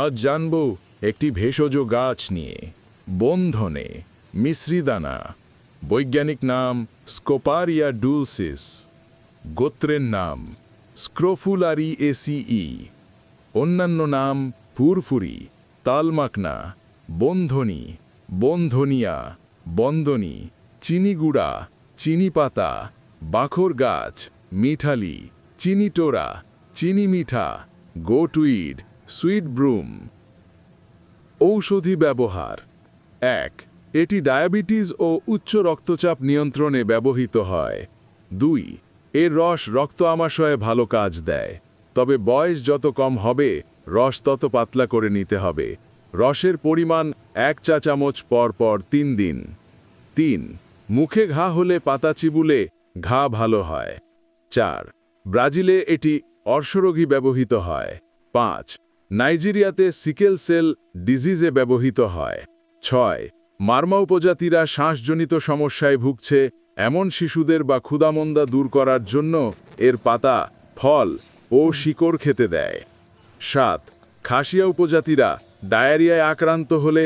আজ জানব একটি ভেষজ গাছ নিয়ে। বন্ধনে মিশ্রিদানা। বৈজ্ঞানিক নাম স্কোপারিয়া ডুলসিস গোত্রের নাম স্ক্রোফুলারি এসিই অন্যান্য নাম ফুরফুরি, তালমাকনা, বন্ধনী, বন্ধনিয়া, বন্দনী, চিনিগুড়া চিনি পাতা বাখর গাছ, মিঠালি, চিনিটোরা চিনি মিঠা গোটুইড সুইট ব্রুম। ঔষধি ব্যবহার। এক, এটি ডায়াবেটিস ও উচ্চ রক্তচাপ নিয়ন্ত্রণে ব্যবহৃত হয়। দুই, এর রস রক্ত আমাশয়ে ভালো কাজ দেয়। তবে বয়স যত কম হবে, রস তত পাতলা করে নিতে হবে। রসের পরিমাণ এক চা চামচ পর পর তিন দিন। তিন, মুখে ঘা হলে পাতা চিবুলে ঘা ভালো হয়। চার, ব্রাজিলে এটি অর্শরোগী ব্যবহৃত হয়। পাঁচ নাইজেরিয়াতে সিকেল সেল ডিজিজে ব্যবহৃত হয়। ছয়, মার্মা উপজাতিরা শ্বাসজনিত সমস্যায় ভুগছে, এমন শিশুদের বা ক্ষুদামন্দা দূর করার জন্য এর পাতা, ফল ও শিকড় খেতে দেয়। সাত, খাসিয়া উপজাতিরা ডায়রিয়ায় আক্রান্ত হলে